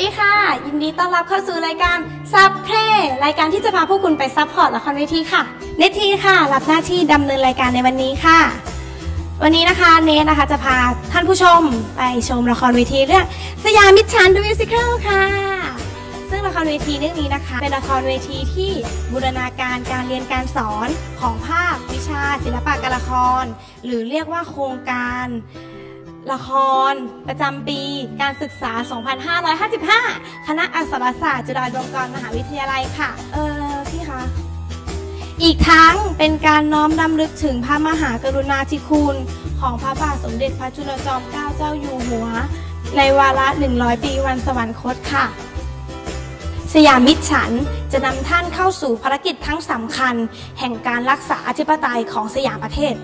ดีค่ะ ยินดีต้อนรับเข้าสู่รายการซับเพลรายการที่จะพาพวกคุณไปซับพอร์ตละครเวทีค่ะ เนทีค่ะ รับหน้าที่ดำเนินรายการในวันนี้ค่ะ วันนี้นะคะเนทนะคะจะพาท่านผู้ชมไปชมละครเวทีเรื่องสยามมิตรชันดูมิวสิคลค่ะ ซึ่งละครเวทีเรื่องนี้นะคะ เป็นละครเวทีที่บูรณาการการเรียนการสอนของภาควิชาศิลปะการละคร หรือเรียกว่าโครงการ ละคร ประจำปี การศึกษา 2555 คณะอักษรศาสตร์ จุฬาลงกรณ์มหาวิทยาลัยค่ะ เออพี่คะ อีกทั้งเป็นการน้อมรำลึกถึงพระมหากรุณาธิคุณ ของพระบาทสมเด็จพระจุลจอมเกล้าเจ้าอยู่หัว ในวาระ 100 ปีวันสวรรคตค่ะสยามมิตรฉันจะนำท่านเข้าสู่ภารกิจทั้งสำคัญ แห่งการรักษาอธิปไตยของสยามประเทศ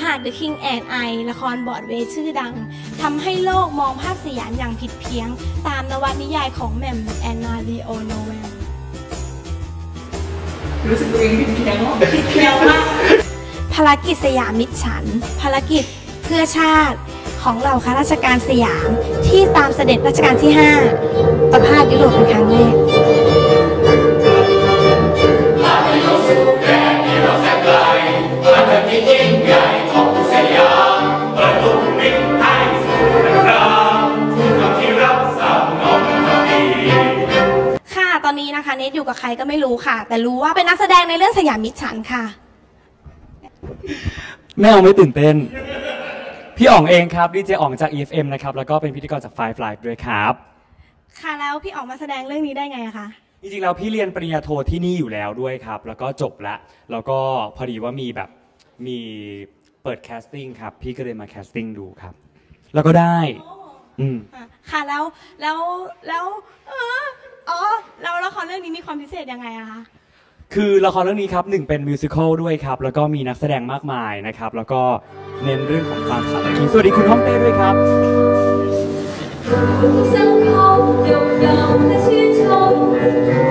หาก The King and I ละครบอร์ดเวย์ชื่อดังทำให้โลกมองภาพสยามอย่างผิดเพี้ยงตามนวนิยายของแหม่มแอนนาลีโอโนเวลรู้สึกตัวเองผิดเพี้ยนมากเพียวมากภารกิจสยามมิตรฉันท์ภารกิจเพื่อชาติของเหล่าข้าราชการสยามที่ตามเสด็จรัชกาลที่ 5 ประพาสยุโรปเป็นครั้งแรก นนี้นะคะเนทอยู่กับใครก็ไม่รู้ค่ะ แต่รู้ว่าเป็นนักแสดงในเรื่องสยามมิตรฉันท์ค่ะไม่เอาไม่ตื่นเต้น พี่อ๋องเองครับดีเจอ๋องจาก EFM นะครับแล้วก็เป็นพิธีกรจาก Five Live ด้วยครับ ค่ะแล้วพี่ออกมาแสดงเรื่องนี้ได้ไงอะคะจริงๆแล้วพี่เรียนปริญญาโทที่นี่อยู่แล้วด้วยครับ แล้วก็จบละแล้วก็พอดีว่ามีแบบมีเปิดแคสติ้งครับ พี่ก็เลยมาแคสติ้งดูครับ แล้วก็ได้ อืม อะค่ะแล้วแล้วแล้วเอออ๋อแล้วละคร เรื่องนี้มีความพิเศษยังไงอะคะ คือละครเรื่องนี้ครับหนึ่งเป็นมิวสิควลด้วยครับ แล้วก็มีนักแสดงมากมายนะครับ แล้วก็เน้นเรื่องของความสามัคคีสวัสดีคุณฮ่องเต้ด้วยครับสังคมยกย่องและชื่นชม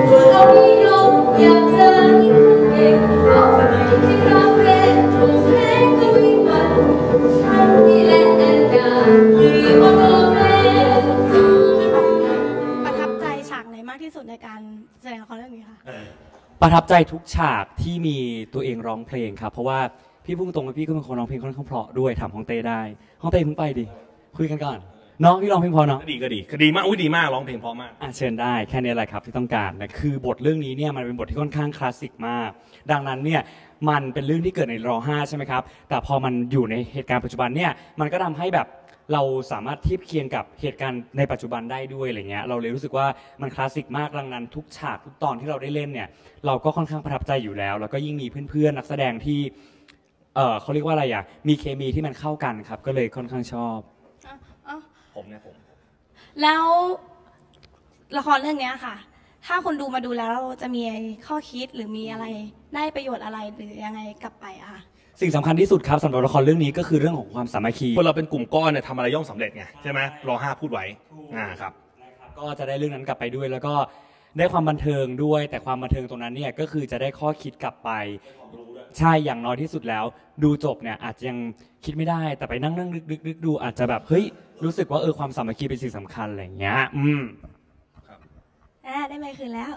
ผู้เรานิยมอยากเจอยิ่งคนเก่งออกมาที่ร้องเพลงถูกเพลงก็วิ่งมันนี่แหละแอนกาหรือโอโนเมป ที่สุดในการแสดงละครเรื่องนี้คะประทับใจทุกฉากที่มีตัวเองร้องเพลงครับ เพราะว่าพี่พุ่งตรงๆว่าพี่ก็เป็นคนร้องเพลงค่อนข้างเพราะด้วยถามฮ่องเต้ได้ฮ่องเต้เพิ่งไปดิคุยกันก่อนเนาะพี่ร้องเพลงเพอเนาะ ก็ดีก็ดีก็ดีมากอุ้ยดีมากร้องเพลงเพราะมาก อะเชิญได้แค่นี้แหละครับที่ต้องการนะคือบทเรื่องนี้เนี่ยมันเป็นบทที่ค่อนข้างคลาสสิกมาก ดังนั้นเนี่ยมันเป็นเรื่องที่เกิดในร5ใช่ไหมครับ แต่พอมันอยู่ในเหตุการณ์ปัจจุบันเนี่ยมันก็ทำให้แบบ เราสามารถเทียบเคียงกับเหตุการณ์ในปัจจุบันได้ด้วยอะไรเงี้ยเราเลยรู้สึกว่ามันคลาสสิกมากดังนั้นทุกฉากทุกตอนที่เราได้เล่นเนี่ยเราก็ค่อนข้างประทับใจอยู่แล้ว แล้วก็ยิ่งมีเพื่อนๆนักแสดงที่เออเขาเรียกว่าอะไรอะมีเคมีที่มันเข้ากันครับ ก็เลยค่อนข้างชอบอะอะผมเนี่ยผมแล้วละครเรื่องเนี้ยค่ะ ถ้าคนดูมาดูแล้วจะมีข้อคิดหรือมีอะไรได้ประโยชน์อะไรหรือยังไงกลับไปอะคะ สิ่งสำคัญที่สุดครับสำหรับละครเรื่องนี้ก็คือเรื่องของความสามัคคีคนเราเป็นกลุ่มก้อนเนี่ยทำอะไรย่อมสำเร็จไงใช่ไหมรอห้าพูดไว้อ่าครับ ก็จะได้เรื่องนั้นกลับไปด้วย แล้วก็ได้ความบันเทิงด้วย แต่ความบันเทิงตรงนั้นเนี่ยก็คือจะได้ข้อคิดกลับไป ใช่อย่างน้อยที่สุดแล้ว ดูจบเนี่ยอาจจะยังคิดไม่ได้แต่ไปนั่งนั่งนึกนึกดูอาจจะแบบเฮ้ยรู้สึกว่าเออความสามัคคีเป็นสิ่งสำคัญอะไรอย่างเงี้ยอืม อ่าได้ไหมคืนแล้ว